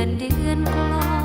อนเดือนกลอ